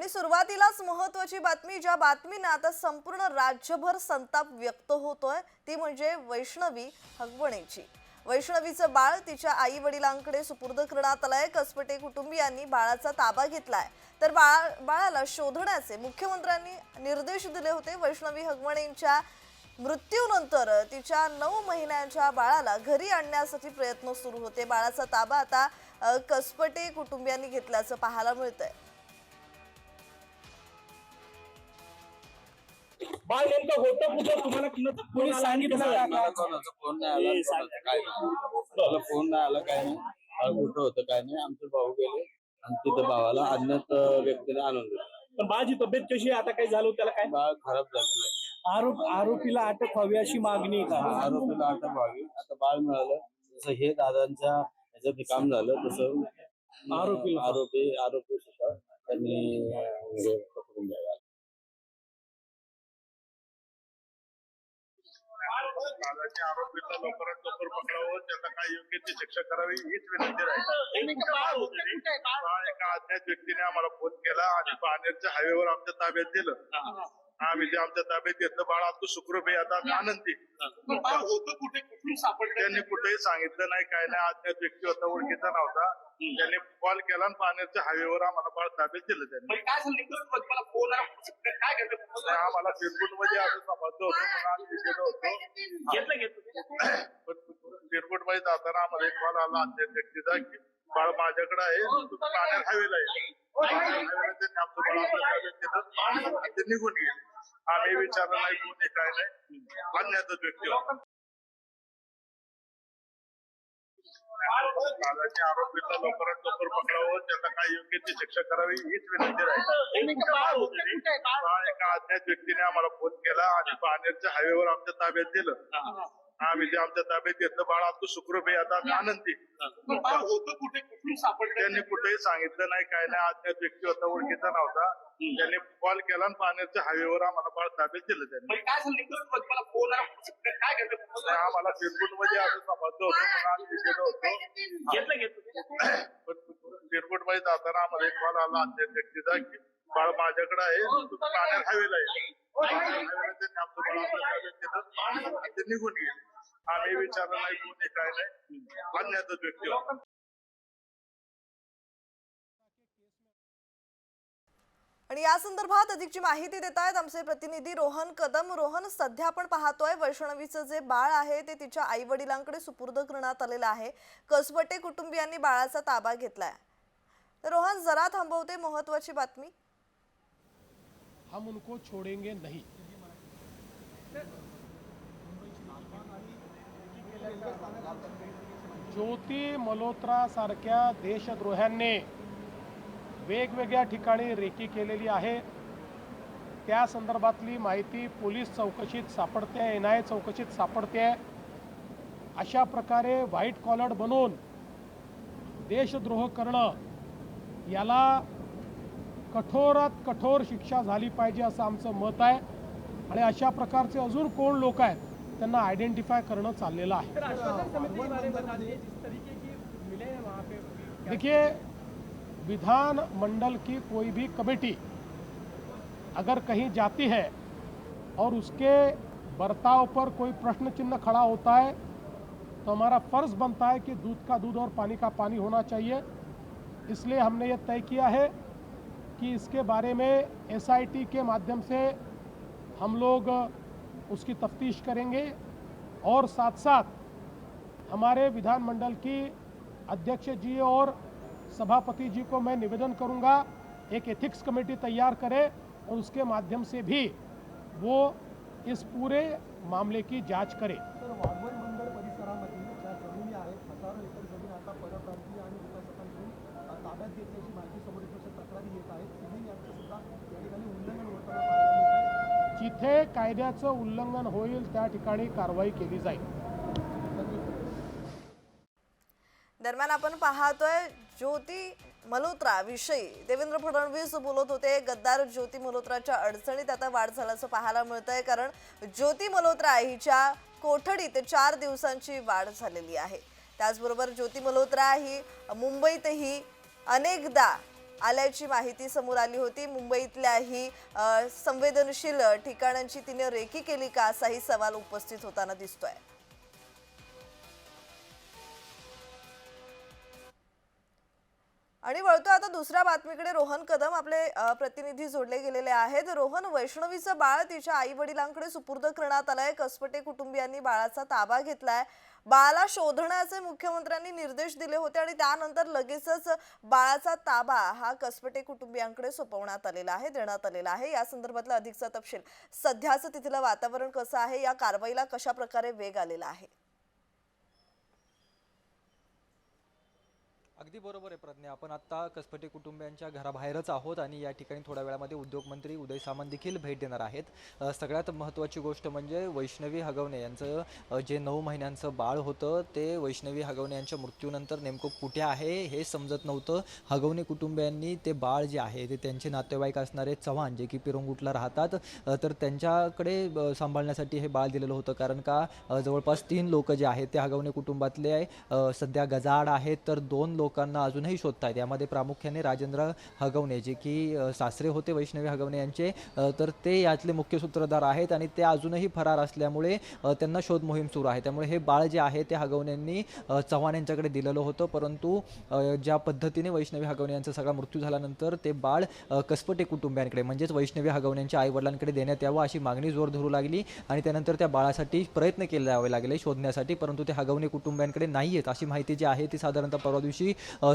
आणि सुरुवातीलाच महत्वाची बातमी ज्या बातमीने आता संपूर्ण राज्यभर संताप व्यक्त होतोय ती म्हणजे वैष्णवी हगवणेची. वैष्णवीचं बाळ तिच्या आई वडिलांकडे सुपूर्द करण्यात आलंय. कसपटे कुटुंबियांनी बाळाचा ताबा घेतलाय. तर बाळा बाळाला शोधण्याचे मुख्यमंत्र्यांनी निर्देश दिले होते वैष्णवी हगवणेंच्या मृत्यूनंतर. तिच्या नऊ महिन्यांच्या बाळाला घरी आणण्यासाठी प्रयत्न सुरू होते. बाळाचा ताबा आता कसपटे कुटुंबियांनी घेतल्याचं पाहायला मिळतंय. बाळ नेमकं होतं कुठं? तुम्हाला कोणी सांगितलं. कोणाचा फोन नाही आला कोणाचं काय नाही. फोन नाही आला काय नाही. बाळ कुठं होतं काय नाही. आमचे भाऊ गेले आणि तिथं भावाला अन्यत व्यक्तीने आणून दिलं. पण बाळाची तब्येत कशी आहे? आता काय झालं त्याला काय? बाळ खराब झालेलं आहे. आरोप आरोपीला अटक व्हावी अशी मागणी आरोपीला अटक व्हावी. आता बाळ मिळालं. जसं हे दादांच्या ह्याचं ते काम झालं तसं आरोपीला. आरोपी आरोपी सुद्धा त्यांनी अं, कालाच्या आरोपीला लवकरात लवकर पकडावं त्यांना काय योग्य ती शिक्षा करावी हीच विनंती राहील. एका अज्ञात व्यक्तीने आम्हाला फोन केला आणि बाणेरच्या हायवेवर आमच्या ताब्यात दिलं. आम्ही ते आमच्या ताब्यात घेतलं बाळ आता आहे आता आनंदी. त्यांनी कुठेही सांगितलं नाही काय नाही. अज्ञात व्यक्ती होता ओळखीचा नव्हता. त्यांनी कॉल केला आणि पाण्याच्या हायवेवर आम्हाला बाळ ताब्यात दिलं त्यांनी. म्हणजे काय सांगितलं तुम्हाला फोन आला. काय घडलं आम्हाला फिरपूटमध्ये असं समजलं होतं. पण आम्ही गेलो होतो. घेतलं घेतलं. एअरपोर्टमध्ये जाताना आम्हाला एक कॉल आला. अज्ञात व्यक्तीचा की बाळ माझ्याकडे आहे. तुम्ही पाण्यात हायवेला आहे. हायवेला त्यांनी आमचं बाळ आम्हाला ताब्यात दिलं. आणि ते निघून गेले. आम्ही विचारलं नाही कोणी काय नाही. अज्ञातच व्यक्ती होता. कालाच्या आरोपीला लवकरात लवकर पकडावं त्यांना काय योग्य ती शिक्षा करावी हीच विनंती राहील. एका अज्ञात व्यक्तीने आम्हाला फोन केला आणि बाणेरच्या हायवेवर आमच्या ताब्यात दिलं. आम्ही ते आमच्या ताब्यात घेतलं. बाळ आता सुखरूप आहे आता आम्ही आनंदी. होतं कुठे? कुठून सापडलं त्यांनी कुठेही सांगितलं नाही काय नाही. अज्ञात व्यक्ती होता ओळखीचा नव्हता. त्यांनी कॉल केला आणि पाण्याच्या हायवेवर आम्हाला बाळ ताब्यात दिलं त्यांनी. म्हणजे काय सांगितलं तुम्हाला फोन आला. काय आणि घडलं आम्हाला एअरपोर्टमध्ये असं समजलं होतं. पण आम्ही गेलो होतो. घेतलं घेतलं. एअरपोर्टमध्ये जाताना आम्हाला एक कॉल आला. अज्ञात व्यक्तीचा की बाळ माझ्याकडे आहे. तुम्ही पाण्यात हायवेला आहे. हायवेला त्यांनी ते निघून गेले. आम्ही विचारलं नाही कोणी काय नाही. अज्ञातच व्यक्ती होता. आणि या संदर्भात अधिकची माहिती देत आहेत आमचे प्रतिनिधी रोहन कदम. रोहन सध्या आपण पाहतोय वैष्णवीचं जे बाळ आहे ते तिच्या आई वडिलांकडे सुपूर्द करण्यात आलेलं आहे. कसबटे कुटुंबियांनी बाळाचा ताबा घेतलाय. तर रोहन जरा थांबवते महत्वाची बातमी. हम उनको छोड़ेंगे नहीं। ज्योती मल्होत्रासारख्या देशद्रोह्यांनी वेगवेगळ्या ठिकाणी रेकी केलेली आहे. त्या संदर्भातली माहिती पोलीस चौकशीत सापडते एन आय चौकशीत सापडते. अशा प्रकारे व्हाईट कॉलर बनवून देशद्रोह करणं याला कठोरात कठोर शिक्षा झाली पाहिजे असं आमचं मत आहे. आणि अशा प्रकारचे अजून कोण लोक आहेत? त्यांना आयडेंटिफाय करणं चाललेलं आहे. देखिए विधान मंडल की कोई भी कमेटी अगर कहीं जाती है और उसके बर्ताव पर कोई प्रश्न चिन्ह खड़ा होता है तो हमारा फ़र्ज़ बनता है कि दूध का दूध और पानी का पानी होना चाहिए। इसलिए हमने ये तय किया है कि इसके बारे में एसआईटी के माध्यम से हम लोग उसकी तफ्तीश करेंगे और साथ साथ हमारे विधानमंडल की अध्यक्ष जी और सभापति जी को मैं निवेदन करूँगा, एक एथिक्स कमेटी तैयार करें और उसके माध्यम से भी वो इस पूरे मामले की जाँच करें। जिथे कायद्याचं उल्लंघन होईल त्या ठिकाणी कारवाई केली जाईल. दरम्यान आपण पाहतोय ज्योती मल्होत्रा विषयी. देवेंद्र फडणवीस बोलत होते गद्दार ज्योती मल्होत्राच्या अडचणीत आता वाढ झाल्याचं पाहायला मिळतंय कारण ज्योती मल्होत्रा हिच्या कोठडीत चार दिवसांची वाढ झालेली आहे. त्याचबरोबर ज्योती मल्होत्रा ही मुंबईतही अनेकदा आल्याची माहिती समोर आली होती. मुंबईतल्याही संवेदनशील ठिकाणांची तिने रेकी केली का असाही सवाल उपस्थित होताना दिसतोय. आणि वळतो आता दुसऱ्या बातमीकडे. रोहन कदम आपले प्रतिनिधी जोडले गेलेले आहेत. रोहन वैष्णवीचं बाळ तिच्या आई वडिलांकडे सुपूर्द करण्यात आलंय. कसपटे कुटुंबियांनी बाळाचा ताबा घेतलाय. बाळाला शोधण्याचे मुख्यमंत्र्यांनी निर्देश दिले होते आणि त्यानंतर लगेचच बाळाचा ताबा हा कसपटे कुटुंबियांकडे सोपवण्यात आलेला आहे देण्यात आलेला आहे. या संदर्भातला अधिकचा तपशील. सध्याचं तिथलं वातावरण कसं आहे? या कारवाईला कशा प्रकारे वेग आलेला आहे? अगदी बरोबर आहे प्रज्ञा. आपण आत्ता कसपटे कुटुंबियांच्या घराबाहेरच आहोत आणि या ठिकाणी थोड्या वेळामध्ये उद्योगमंत्री उदय सामंत देखील भेट देणार आहेत. सगळ्यात महत्त्वाची गोष्ट म्हणजे वैष्णवी हगवणे. यांचं जे नऊ महिन्यांचं बाळ होतं ते वैष्णवी हगवणे यांच्या मृत्यूनंतर नेमकं कुठे आहे हे समजत नव्हतं. हगवणे कुटुंबियांनी ते बाळ जे आहे ते त्यांचे नातेवाईक असणारे चव्हाण जे की पिरंगुटला राहतात तर त्यांच्याकडे सांभाळण्यासाठी हे बाळ दिलेलं होतं. कारण का जवळपास तीन लोक जे आहेत ते हगवणे कुटुंबातले सध्या गजाड आहेत तर दोन लोक लोकांना अजूनही शोधतायत. यामध्ये प्रामुख्याने राजेंद्र हगवणे जे की सासरे होते वैष्णवी हगवणे यांचे. तर ते यातले मुख्य सूत्रधार आहेत आणि ते अजूनही फरार असल्यामुळे त्यांना शोध मोहीम सुरू आहे. त्यामुळे हे बाळ जे आहे ते हगवण्यांनी चव्हाण यांच्याकडे दिलेलं होतं. परंतु ज्या पद्धतीने वैष्णवी हगवणे यांचा सगळा मृत्यू झाल्यानंतर ते बाळ कसपटे कुटुंबियांकडे म्हणजेच वैष्णवी हगवण्यांच्या आईवडिलांकडे देण्यात यावं अशी मागणी जोर धरू लागली आणि त्यानंतर त्या बाळासाठी प्रयत्न केले जावे लागले शोधण्यासाठी. परंतु ते हगवणे कुटुंबियांकडे नाही आहेत अशी माहिती जी आहे ती साधारणतः परवा दिवशी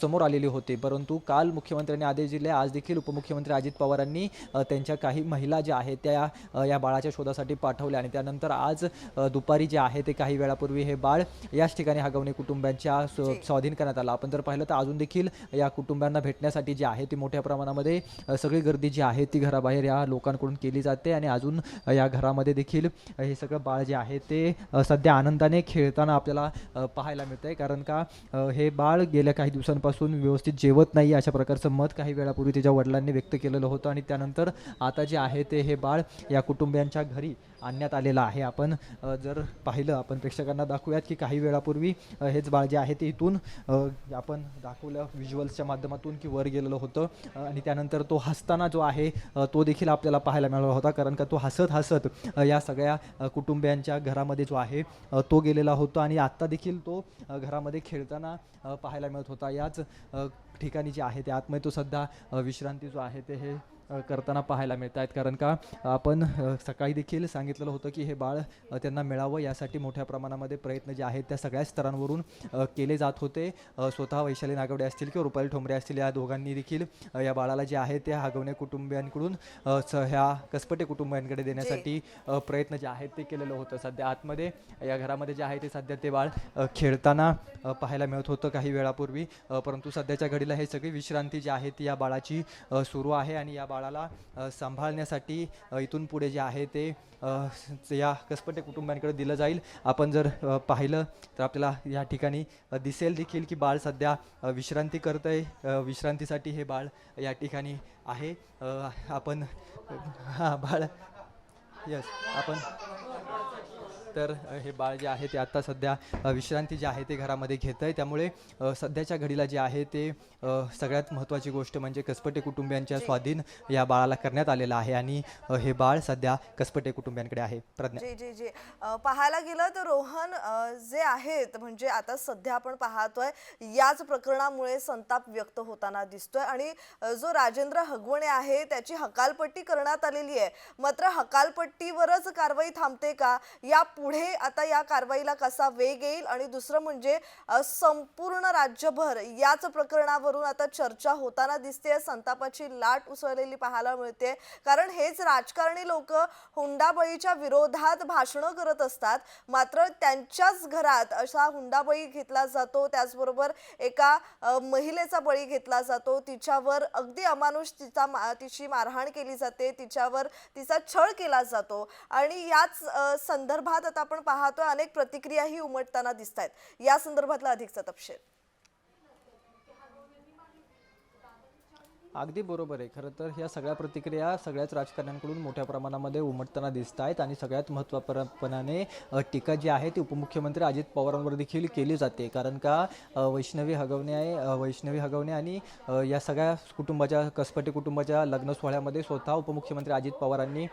समोर आलेली होती. परंतु काल मुख्यमंत्र्यांनी आदेश दिले. आज देखील उपमुख्यमंत्री अजित पवारांनी त्यांच्या काही महिला ज्या आहेत त्या या बाळाच्या शोधासाठी पाठवल्या. आणि त्यानंतर आज दुपारी जे आहे ते काही वेळापूर्वी हे बाळ याच ठिकाणी हगवणे कुटुंबियांच्या स्व- स्वाधीन करण्यात आलं. आपण जर पाहिलं तर अजून देखील या कुटुंबियांना भेटण्यासाठी जी आहे ती मोठ्या प्रमाणामध्ये सगळी गर्दी जी आहे ती घराबाहेर या लोकांकडून केली जाते. आणि अजून या घरामध्ये देखील हे सगळं बाळ जे आहे ते सध्या आनंदाने खेळताना आपल्याला पाहायला मिळतंय. कारण का हे बाळ गेल्या काही काही दिवसांपासून व्यवस्थित जेवत नाही अशा प्रकारचं मत काही वेळापूर्वी त्याच्या वडिलांनी व्यक्त केलेलं होतं आणि त्यानंतर आता जे आहे ते हे बाळ या कुटुंबियांच्या घरी आणण्यात आलेला आहे. आपण जर पाहिलं आपण प्रेक्षकांना दाखवूयात की काही वेळापूर्वी हेच बाळ जे आहे ते इथून आपण दाखवलं व्हिज्युअल्सच्या माध्यमातून की वर गेलेलं होतं आणि त्यानंतर तो हसताना जो आहे तो देखील आपल्याला पाहायला मिळाला होता कारण का तो हसत हसत या सगळ्या कुटुंबियांच्या घरामध्ये जो आहे तो गेलेला होता आणि आत्ता देखील तो घरामध्ये खेळताना पाहायला मिळत होता. याच ठिकाणी जे आहे ते आतमध्ये तो सध्या विश्रांती जो आहे ते हे करताना पाहायला मिळत आहेत कारण का आपण सकाळी देखील सांगितलेलं होतं की हे बाळ त्यांना मिळावं यासाठी मोठ्या प्रमाणामध्ये प्रयत्न जे आहेत त्या सगळ्या स्तरांवरून केले जात होते. स्वतः वैशाली नागवडे असतील किंवा रुपाली ठोंबरे असतील या दोघांनी देखील या बाळाला जे आहे ते हागवणे कुटुंबियांकडून स- ह्या कसपटे कुटुंबियांकडे देण्यासाठी प्रयत्न जे आहेत ते केलेलं होतं. सध्या आतमध्ये या घरामध्ये जे आहे ते सध्या ते बाळ खेळताना पाहायला मिळत होतं काही वेळापूर्वी. परंतु सध्याच्या घडीला हे सगळी विश्रांती जी आहे ती या बाळाची सुरू आहे आणि या बाळाला सांभाळण्यासाठी इथून पुढे जे आहे ते या कसपटे कुटुंबांकडे दिलं जाईल. आपण जर पाहिलं तर आपल्याला या ठिकाणी दिसेल देखील की बाळ सध्या विश्रांती करत आहे विश्रांतीसाठी हे बाळ या ठिकाणी आहे. आपण हां बाळ यस आपण तर हे बाळ जे आहे ते आत्ता सध्या विश्रांती जी आहे ते घरामध्ये घेत आहे त्यामुळे सध्याच्या घडीला जे आहे ते सगळ्यात महत्त्वाची गोष्ट म्हणजे कसपटे कुटुंबियांच्या स्वाधीन या बाळाला करण्यात आलेलं आहे आणि हे बाळ सध्या कसपटे कुटुंबियांकडे आहे. प्रज्ञा. जी जी पाहायला गेलं तर रोहन जे आहेत म्हणजे आता सध्या आपण पाहतोय याच प्रकरणामुळे संताप व्यक्त होताना दिसतोय आणि जो राजेंद्र हगवणे आहे त्याची हकालपट्टी करण्यात आलेली आहे. मात्र हकालपट्टीवरच कारवाई थांबते का? या पुढे आता या कारवाईला कसा वेग येईल? आणि दुसरं म्हणजे संपूर्ण राज्यभर याच प्रकरणावरून आता चर्चा होताना दिसते. संतापाची लाट उसळलेली पाहायला मिळते. कारण हेच राजकारणी लोक हुंडाबळीच्या विरोधात भाषणं करत असतात. मात्र त्यांच्याच घरात असा हुंडाबळी घेतला जातो. त्याचबरोबर एका महिलेचा बळी घेतला जातो. तिच्यावर अगदी अमानुष तिचा मा- तिची मारहाण केली जाते. तिच्यावर तिचा छळ केला जातो. आणि याच संदर्भात आता आपण पाहतोय अनेक प्रतिक्रियाही उमटताना दिसत आहेत या संदर्भातला अधिकचा तपशील. अगदी बरोबर आहे. खरं तर ह्या सगळ्या प्रतिक्रिया सगळ्याच राजकारण्यांकडून मोठ्या प्रमाणामध्ये उमटताना दिसत आहेत आणि सगळ्यात महत्त्वपणाने टीका जी आहे ती उपमुख्यमंत्री अजित पवारांवर देखील केली जाते. कारण का वैष्णवी हगवणे आहे वैष्णवी हगवणे आणि या सगळ्या कुटुंबाच्या कसपटे कुटुंबाच्या लग्न सोहळ्यामध्ये स्वतः उपमुख्यमंत्री अजित पवारांनी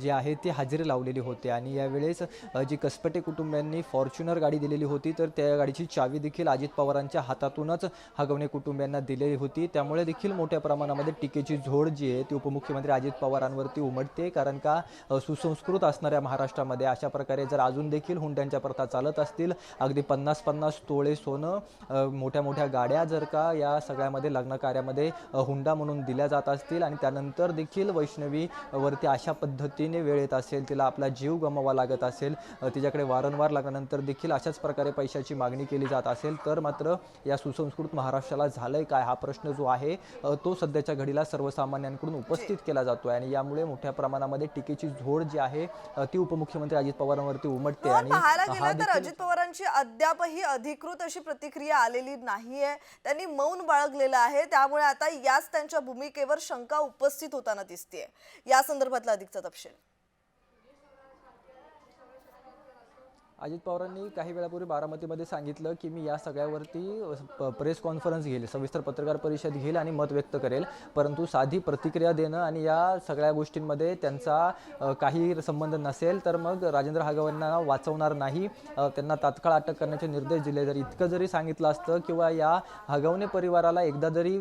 जी आहे ती हजेरी लावलेली होती. आणि यावेळेस जी कसपटे कुटुंबियांनी फॉर्च्युनर गाडी दिलेली होती तर त्या गाडीची चावी देखील अजित पवारांच्या हातातूनच हगवणे कुटुंबियांना दिलेली होती. त्यामुळे देखील मोठ्या प्रमाणात प्रमाणामध्ये टीकेची झोड जी आहे ती उपमुख्यमंत्री अजित पवारांवरती उमटते. कारण का सुसंस्कृत असणाऱ्या महाराष्ट्रामध्ये अशा प्रकारे जर अजून देखील हुंड्यांच्या प्रथा चालत असतील अगदी पन्नास पन्नास तोळे सोनं मोठ्या मोठ्या गाड्या जर का या सगळ्यामध्ये लग्न कार्यामध्ये हुंडा म्हणून दिल्या जात असतील आणि त्यानंतर देखील वैष्णवी वरती अशा पद्धतीने वेळ येत असेल तिला आपला जीव गमावा लागत असेल तिच्याकडे वारंवार लागल्यानंतर देखील अशाच प्रकारे पैशाची मागणी केली जात असेल तर मात्र या सुसंस्कृत महाराष्ट्राला झालंय काय हा प्रश्न जो आहे तो सध्या सध्याच्या घडीला सर्वसामान्यांकडून उपस्थित केला जातोय आणि यामुळे मोठ्या प्रमाणामध्ये टीकेची झोड जी आहे ती उपमुख्यमंत्री अजित पवारांवरती उमटते आणि पाहायला गेलं तर अजित पवारांची अद्यापही अधिकृत अशी प्रतिक्रिया आलेली नाहीये. त्यांनी मौन बाळगलेलं आहे. त्यामुळे आता याच त्यांच्या भूमिकेवर शंका उपस्थित होताना दिसतेय. या संदर्भातला अधिकचा तपशील. अजित पवारांनी काही वेळापूर्वी बारामतीमध्ये सांगितलं की मी या सगळ्यावरती प्रेस कॉन्फरन्स घेईल सविस्तर पत्रकार परिषद घेईल आणि मत व्यक्त करेल. परंतु साधी प्रतिक्रिया देणं आणि या सगळ्या गोष्टींमध्ये त्यांचा काही संबंध नसेल तर मग राजेंद्र हागवांना वाचवणार नाही. त्यांना तात्काळ अटक करण्याचे निर्देश दिले. जर इतकं जरी सांगितलं असतं किंवा या हगवणे परिवाराला एकदा जरी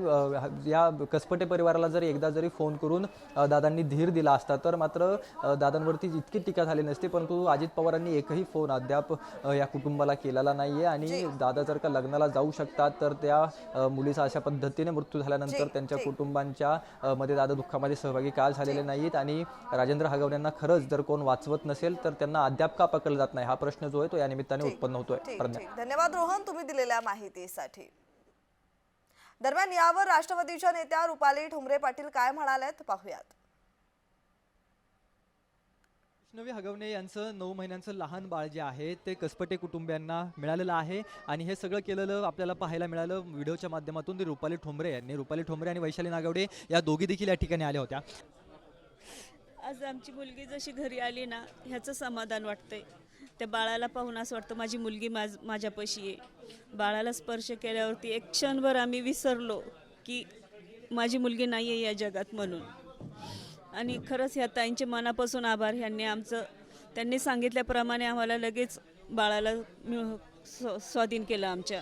या कसपटे परिवाराला जरी एकदा जरी फोन करून दादांनी धीर दिला असता तर मात्र दादांवरती इतकी टीका झाली नसती. परंतु अजित पवारांनी एकही फोन अद्याप या कुटुंबाला केलेला नाहीये. आणि दादा जर का लग्नाला जाऊ शकतात तर त्या मुलीचा अशा पद्धतीने मृत्यू झाल्यानंतर त्यांच्या. कुटुंबांच्या मध्ये दादा दुःखामध्ये सहभागी का झालेले नाहीत. आणि राजेंद्र हगवण्यांना खरंच जर कोण वाचवत नसेल तर त्यांना अद्याप का पकडलं जात नाही? हा प्रश्न जो आहे तो या निमित्ताने उत्पन्न होतोय. धन्यवाद रोहन. तुम्ही दिलेल्या माहितीसाठी. दरम्यान यावर राष्ट्रवादीच्या नेत्या रुपाली ठोंबरे पाटील काय म्हणाल्यात पाहूयात. वैष्णवी हगवणे यांचं नऊ महिन्यांचं लहान बाळ जे आहे ते कसपटे कुटुंबियांना मिळालेलं आहे. आणि हे सगळं केलेलं आपल्याला पाहायला मिळालं व्हिडिओच्या माध्यमातून ते रुपाली ठोंबरे यांनी. रुपाली ठोंबरे आणि वैशाली नागवडे या दोघी देखील या ठिकाणी आल्या होत्या. आज आमची मुलगी जशी घरी आली ना ह्याचं समाधान वाटतंय. त्या बाळाला पाहून असं वाटतं माझी मुलगी माझ माझ्यापाशी आहे. बाळाला स्पर्श केल्यावरती एक क्षणभर आम्ही विसरलो की माझी मुलगी नाही आहे या जगात म्हणून. आणि खरंच ह्या ताईंचे मनापासून आभार. ह्यांनी आमचं त्यांनी सांगितल्याप्रमाणे आम्हाला लगेच बाळाला मिळ- स्व- स्वाधीन केलं आमच्या.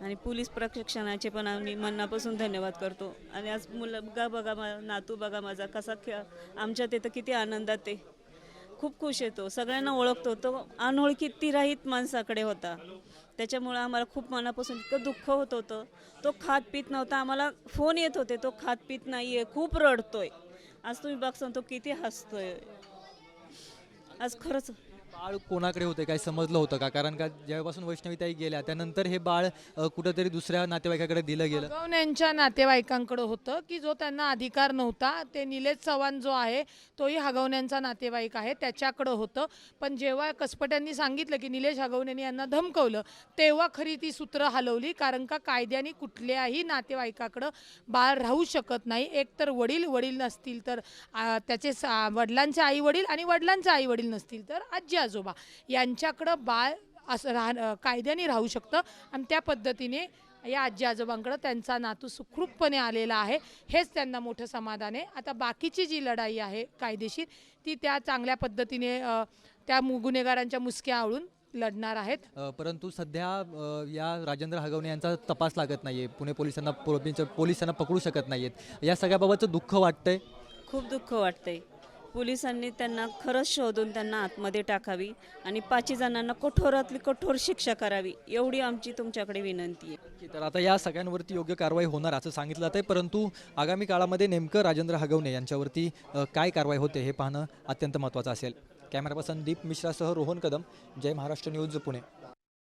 आणि पोलीस प्रशिक्षणाचे पण आम्ही मनापासून धन्यवाद करतो. आणि आज मुलगा बघा मा नातू बघा माझा कसा खेळ आमच्या तिथं किती आनंदात आहे खूप खुश येतो. सगळ्यांना ओळखतो. तो अनोळखी तिराहित माणसाकडे होता. त्याच्यामुळं आम्हाला खूप मनापासून इतकं दुःख होत होतं. तो खात पित नव्हता. आम्हाला फोन येत होते. तो खात पित नाही आहे खूप रडतोय. आज तुम्ही बघसान तो किती हसतोय. आज खरंच बाळ कोणाकडे होते? काय समजलं होतं का? कारण का जेव्हापासून वैष्णवीताई गेल्या त्यानंतर हे बाळ अ, कुठंतरी दुसऱ्या नातेवाईकाकडे दिलं गेलं. हगवण्यांच्या नातेवाईकांकडे होतं की जो त्यांना अधिकार नव्हता ते निलेश चव्हाण जो आहे तोही हगवण्यांचा नातेवाईक आहे त्याच्याकडं होतं. पण जेव्हा कसपट्यांनी सांगितलं की निलेश हगवण्यांनी यांना धमकवलं तेव्हा खरी ती सूत्र हलवली कारण का कायद्याने कुठल्याही नातेवाईकाकडं बाळ राहू शकत नाही. एकतर वडील वडील नसतील तर आ, त्याचे सा- वडिलांचे आई वडील आणि वडिलांचे आई वडील नसतील तर आजी आजोबा यांच्याकडं बाळ असं राह कायद्याने राहू शकतं आणि त्या पद्धतीने या आजी आजोबांकडं त्यांचा नातू सुखरूपपणे आलेला आहे. हेच त्यांना मोठं समाधान आहे. आता बाकीची जी लढाई आहे कायदेशीर ती त्या चांगल्या पद्धतीने त्या गुन्हेगारांच्या मुसक्या आवळून लढणार आहेत. परंतु सध्या या राजेंद्र हगवणे यांचा तपास लागत नाहीये. पुणे पोलिसांना पोलिसांना पकडू शकत नाहीयेत. या सगळ्याबाबतचं दुःख वाटतंय? खूप दुःख वाटतंय. पोलिसांनी त्यांना खरंच शोधून त्यांना आतमध्ये टाकावी आणि पाचही जणांना कठोरातली कठोर शिक्षा करावी एवढी आमची तुमच्याकडे विनंती आहे. की तर आता या सगळ्यांवरती योग्य कारवाई होणार असं सांगितलं जात आहे परंतु आगामी काळामध्ये नेमकं राजेंद्र हगवणे यांच्यावरती काय कारवाई होते हे पाहणं अत्यंत महत्त्वाचं असेल. कॅमेरा पर्सन दीप मिश्रासह रोहन कदम जय महाराष्ट्र न्यूज पुणे.